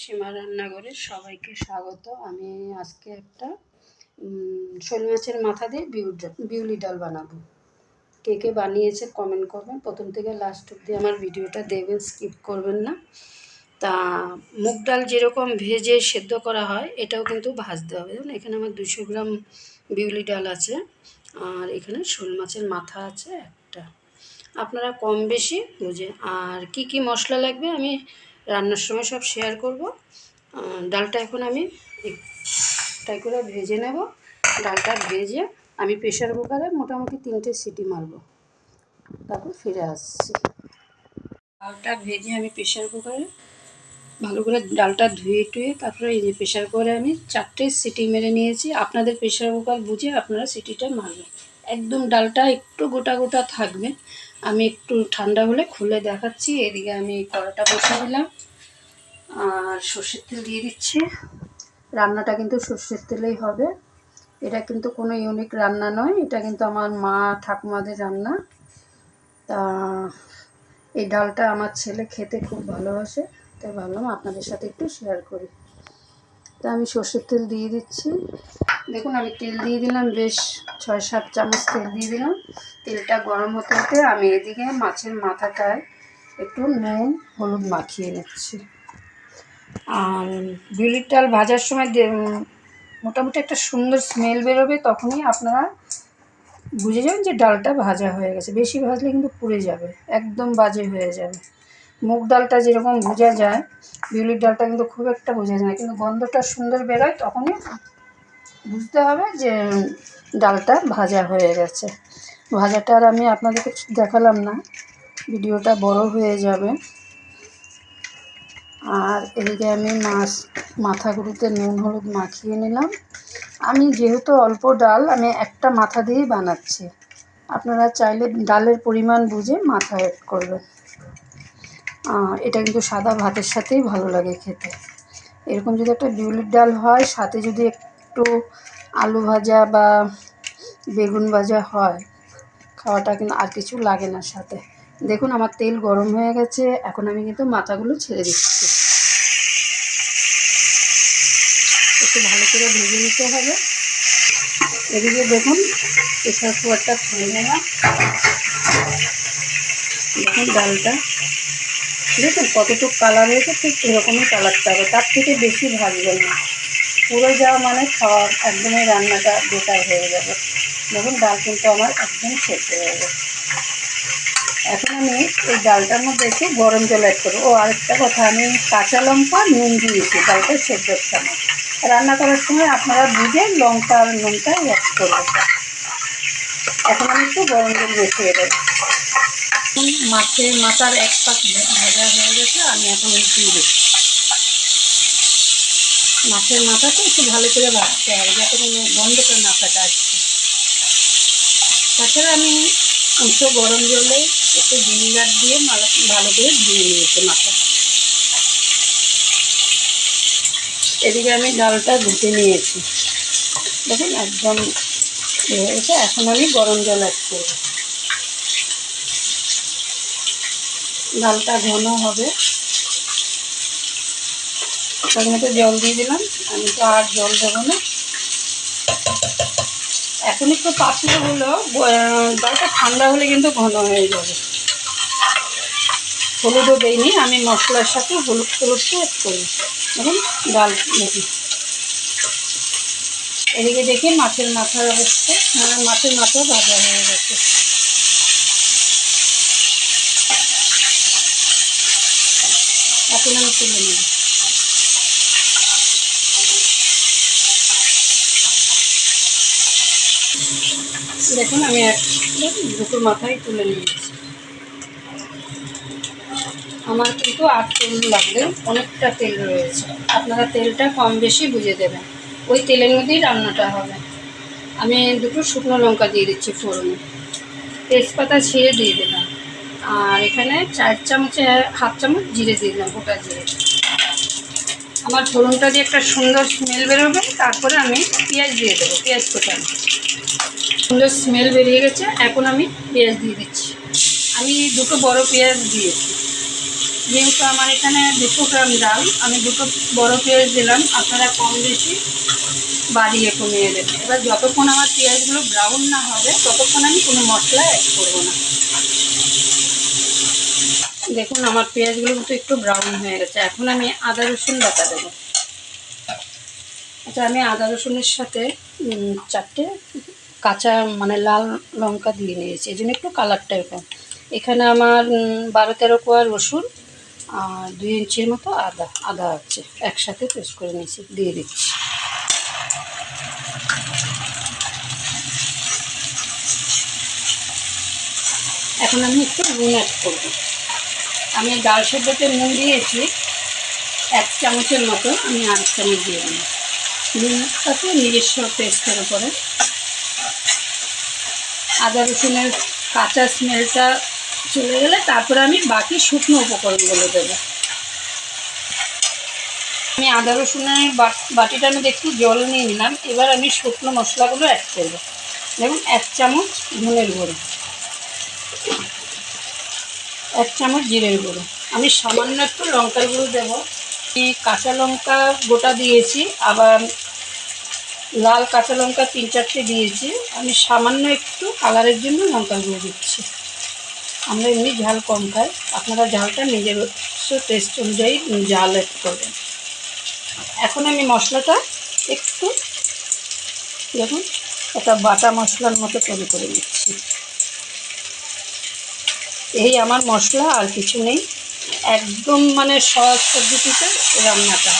সীমা রান্নাঘরে সবাইকে স্বাগত। আমি আজকে একটা শোল মাছের মাথা দিয়ে বিউলি ডাল বানাবো। কে কে বানিয়েছে কমেন্ট করবেন। প্রথম থেকে লাস্ট অব্দি আমার ভিডিওটা দেখবেন স্কিপ করবেন না। তা, মুগ ডাল যেরকম ভেজে সেদ্ধ করা হয়, এটাও কিন্তু ভাজতে হবে। দেখুন, এখানে আমার দুশো গ্রাম বিউলি ডাল আছে, আর এখানে শোল মাছের মাথা আছে একটা। আপনারা কম বেশি বুঝে আর কি কি মশলা লাগবে আমি রান্নার সময় সব শেয়ার করব। ডালটা এখন আমি একটাই করে ভেজে নেব। ডালটা ভেজে আমি প্রেশার কুকারে মোটামুটি তিনটে সিটি মারবো। তারপর ফিরে আসছি। ডালটা ভেজে আমি প্রেশার কুকারে ভালো করে ডালটা ধুয়ে টুয়ে তারপরে এই যে প্রেশার কুকারে আমি চারটে সিটি মেরে নিয়েছি। আপনাদের প্রেশার কুকার বুঝে আপনারা সিটিটা মারবেন। একদম ডালটা একটু গোটা গোটা থাকবে। আমি একটু ঠান্ডা হলে খুলে দেখাচ্ছি। এদিকে আমি কড়াটা বসে দিলাম। আর সর্ষের তেল দিয়ে দিচ্ছি। রান্নাটা কিন্তু সর্ষের তেলেই হবে। এটা কিন্তু কোনো ইউনিক রান্না নয়। এটা কিন্তু আমার মা, ঠাকুমাদের রান্না। তা এই ডালটা আমার ছেলে খেতে খুব ভালোবাসে। তাই ভাবলাম আপনাদের সাথে একটু শেয়ার করি। তা আমি সর্ষের তেল দিয়ে দিচ্ছি। দেখুন, আমি তেল দিয়ে দিলাম, বেশ ছয় সাত চামচ তেল দিয়ে দিলাম। তেলটা গরম হতে হতে আমি এদিকে মাছের মাথাটায় একটু নুন, হলুদ মাখিয়ে নিচ্ছি। আর বিউলির ডাল ভাজার সময় মোটামুটি একটা সুন্দর স্মেল বেরোবে, তখনই আপনারা বুঝে যাবেন যে ডালটা ভাজা হয়ে গেছে। বেশি ভাজলে কিন্তু পুড়ে যাবে, একদম বাজে হয়ে যাবে। মুগ ডালটা যেরকম বোঝা যায়, বিউলির ডালটা কিন্তু খুব একটা বোঝা যায় না, কিন্তু গন্ধটা সুন্দর বেরোয়, তখনই বুঝতে হবে যে ডালটা ভাজা হয়ে গেছে। ভাজাটা আর আমি আপনাদেরকে দেখালাম না, ভিডিওটা বড় হয়ে যাবে। আর এদিকে আমি মাছ, মাথাগুলোতে নুন, হলুদ মাখিয়ে নিলাম। আমি যেহেতু অল্প ডাল, আমি একটা মাথা দিয়েই বানাচ্ছি। আপনারা চাইলে ডালের পরিমাণ বুঝে মাথা অ্যাড করবেন। এটা কিন্তু সাদা ভাতের সাথেই ভালো লাগে খেতে। এরকম যদি একটা বিউলির ডাল হয়, সাথে যদি একটু আলু ভাজা বা বেগুন ভাজা হয়, খাওয়াটা কিন্তু আর কিছু লাগে না সাথে। দেখুন আমার তেল গরম হয়ে গেছে, এখন আমি কিন্তু মাথাগুলো ছেড়ে দিচ্ছি। একটু ভালো করে ভেজে নিতে হবে। এদিকে দেখুন প্রেশার কুকারটা খুলে নিলাম। দেখুন ডালটা। দেখুন কতটুকু কালার হয়েছে, ঠিক এরকমই কালারটা হবে। তার থেকে বেশি ভাজবেন না। পুরো যাওয়া মানে খাওয়া, একদমই রান্নাটা বেকার হয়ে যাবে। দেখুন, ডাল কিন্তু আমার একদম শেষ হয়ে যাবে এখন আমি এই ডালটার মধ্যে একটু গরম জল অ্যাড করব। ও আরেকটা কথা, আমি কাঁচা লঙ্কা, নুন দিয়েছি, ডালটা সেদ্ধর সময় রান্না করার সময় আপনারা বুঝে লঙ্কা আর নুনটা অ্যাড করবেন। এখন আমি একটু গরম জল বসিয়ে দেবো। মাছের মাথার এক পাক ভাজা হয়ে গেছে, আমি এখন দিয়ে দিচ্ছি। মাছের মাথাটা একটু ভালো করে ভাজতে হবে যাতে কোনো গন্ধটা না কাটা আসছে তাছাড়া আমি অংশ গরম জলে একটু ভিনিগার দিয়ে ভালো করে ধুয়ে নিয়েছি মাথা এদিকে আমি ডালটা ধুতে নিয়েছি। দেখুন একদম ইয়ে হয়ে এখন আমি গরম জল অ্যাড করব। ডালটা ঘন হবে। তার মধ্যে জল দিয়ে দিলাম। আমি তো আর জল দেবো না। এখন একটু পাতলা হলো ডালটা ঠান্ডা হলে কিন্তু ঘন হয়ে যাবে। হলুদও দেইনি, আমি মশলার সাথে হলুদ হলুদটা অ্যাড করি। এবং ডাল দেখি। এদিকে দেখি মাছের মাথার অবস্থা হ্যাঁ মাছের মাথা ভাজা হয়ে গেছে। এখন আমি তুলে নেব। দেখুন, আমি দুটো মাথায় তুলে নিয়েছি। আমার কিন্তু আট তেল লাগবে অনেকটা তেল রয়েছে। আপনারা তেলটা কম বেশি বুঝে দেবেন। ওই তেলের মধ্যেই রান্নাটা হবে। আমি দুটো শুকনো লঙ্কা দিয়ে দিচ্ছি ফোড়নে। তেজপাতা ছিঁড়ে দিয়ে দিলাম। আর এখানে চার চামচে, হাফ চামচ জিরে দিয়ে দিলাম, গোটা জিরে। আমার ফোড়নটা দিয়ে একটা সুন্দর স্মেল বেরোবে। তারপরে আমি পেঁয়াজ দিয়ে দেবো, পেঁয়াজ কোটানো সুন্দর স্মেল বেরিয়ে গেছে, এখন আমি পেঁয়াজ দিয়ে দিচ্ছি। আমি দুটো বড় পেঁয়াজ দিয়েছি। যেহেতু আমার এখানে দুশো গ্রাম ডাল, আমি দুটো বড় পেঁয়াজ দিলাম, আপনারা কম বেশি বাড়িয়ে কমিয়ে দেবেন। এবার যতক্ষণ আমার পেঁয়াজগুলো ব্রাউন না হবে, ততক্ষণ আমি কোনো মশলা অ্যাড করব না। দেখুন, আমার পেঁয়াজগুলো কিন্তু একটু ব্রাউন হয়ে গেছে। এখন আমি আদা রসুন বাটা দেবো। আচ্ছা আমি আদা রসুনের সাথে চারটে কাঁচা মানে লাল লঙ্কা দিয়ে নিয়েছি, এই জন্য একটু কালারটা এরকম। এখানে আমার বারো তেরো কোয়া রসুন আর দুই ইঞ্চির মতো আদা আদা আছে, একসাথে পেস্ট করে নিয়েছি, দিয়ে দিচ্ছি। এখন আমি একটু নুন অ্যাড করব। আমি ডাল সেদ্ধতে নুন দিয়েছি, এক চামচের মতো আমি আরেক চামচ দিয়ে দিলাম। নুনটাকে নিজস্ব টেস্টের উপরে আদা রসুনের কাঁচা স্মেলটা চলে গেলে তারপরে আমি বাকি শুকনো উপকরণগুলো দেবো। আমি আদা রসুনের বাটিটা আমি একটু জল নিয়ে নিলাম, এবার আমি শুকনো মশলাগুলো অ্যাড করব। দেখুন, এক চামচ ধনের গুঁড়ো, এক চামচ জিরের গুঁড়ো। আমি সামান্য একটু লঙ্কার গুঁড়ো দেবো। কাঁচা লঙ্কা গোটা দিয়েছি, আবার লাল, কাঁচা লঙ্কা তিন চারটে দিয়েছি। আমি সামান্য একটু কালারের জন্য লঙ্কার গুঁড়ো দিচ্ছি। আমরা এমনি ঝাল কম খাই। আপনারা ঝালটা নিজের টেস্ট অনুযায়ী ঝাল অ্যাড করবেন। এখন আমি মশলাটা একটু দেখুন, একটা বাটা মশলার মতো তৈরি করে নিচ্ছি। এই আমার মশলা, আর কিছু নেই। একদম মানে সহজ পদ্ধতিতে রান্নাটা।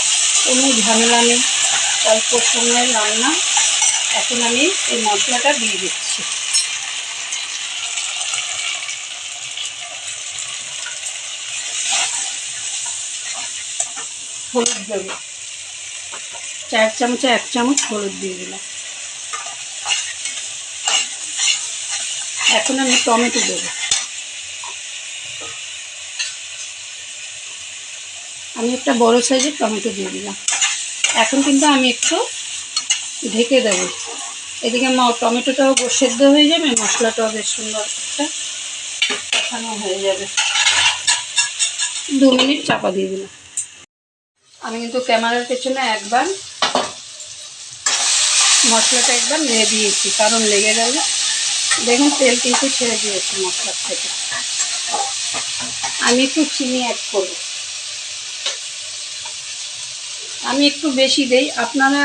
কোনো ঝামেলা নেই। অল্প সময়ের রান্না। এখন আমি এই মশলাটা দিয়ে দিচ্ছি। হলুদ দেবো চার চামচে এক চামচ হলুদ দিয়ে দিলাম। এখন আমি টমেটো দেবো। আমি একটা বড় সাইজের টমেটো দিয়ে দিলাম। এখন কিন্তু আমি একটু ঢেকে দেবো। এদিকে টমেটোটাও সেদ্ধ হয়ে যাবে, মশলাটাও বেশ সুন্দর একটা কষানো হয়ে যাবে। দু মিনিট চাপা দিয়ে দিলাম। আমি কিন্তু ক্যামেরার পেছনে একবার মশলাটা একবার নেড়ে দিয়েছি, কারণ লেগে গেলে দেখুন তেল কিন্তু ছেড়ে দিয়েছে মশলার থেকে। আমি একটু চিনি অ্যাড করব। আমি একটু বেশি দেই। আপনারা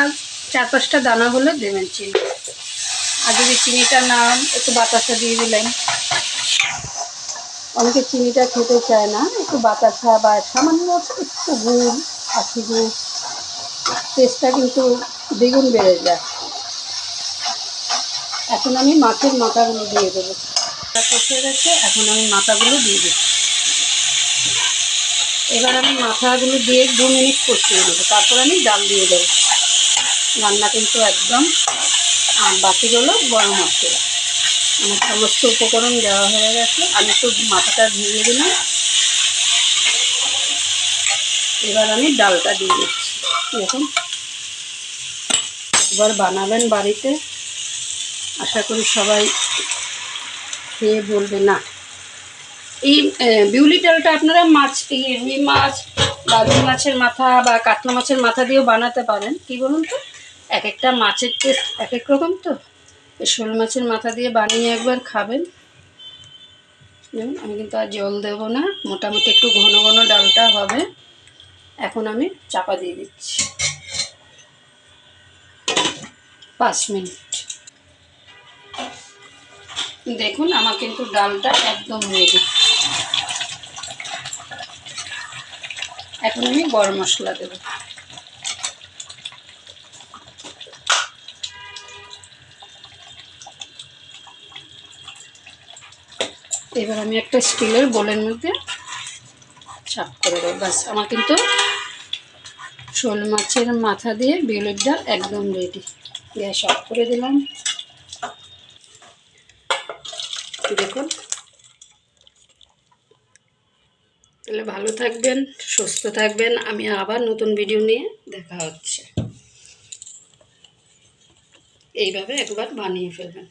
চার পাঁচটা দানা হলে দেবেন চিনি। আর যদি চিনিটা না একটু বাতাসা দিয়ে দিলেন। অনেকে চিনিটা খেতে চায় না, একটু বাতাসা বা সামান্য একটু গুড় আখি গুড় টেস্টটা কিন্তু দ্বিগুণ বেড়ে যায়। এখন আমি মাছের মাথাগুলো দিয়ে দেবো। কষে গেছে, এখন আমি মাথাগুলো দিয়ে দিচ্ছি। এবার আমি মাথাগুলো দিয়ে দু মিনিট কষিয়ে নেব। তারপর আমি ডাল দিয়ে দেবো। রান্না কিন্তু একদম, আর বাকিগুলো গরম মশলা আমার সমস্ত উপকরণ দেওয়া হয়ে গেছে। আমি একটু মাথাটা ভিজিয়ে দিলাম। এবার আমি ডালটা দিয়ে দিচ্ছি। দেখুন। একবার বানাবেন বাড়িতে। আশা করি সবাই খেয়ে বলবে, না এই আহ, বিউলি ডালটা আপনারা মাছ রুই মাছ বা রুই মাছের মাথা বা কাতলা মাছের মাথা দিয়েও বানাতে পারেন। কি বলুন তো? এক একটা মাছের টেস্ট এক এক রকম তো? শোল মাছের মাথা দিয়ে বানিয়ে একবার খাবেন। আমি কিন্তু আর জল দেবো না। মোটামুটি একটু ঘন ঘন ডালটা হবে। এখন আমি চাপা দিয়ে দিচ্ছি। পাঁচ মিনিট। দেখুন আমার কিন্তু ডালটা একদম রেডি এখন আমি গরম মশলা দেব। এবার আমি একটা স্টিলের বোলের মধ্যে চাপ করে দেবো। ব্যাস, আমার কিন্তু শোল মাছের মাথা দিয়ে বিউলির ডাল একদম রেডি গ্যাস অফ করে দিলাম। দেখুন তাহলে ভালো থাকবেন, সুস্থ থাকবেন। আমি আবার নতুন ভিডিও নিয়ে দেখা হচ্ছে। এইভাবে একবার বানিয়ে ফেলবেন।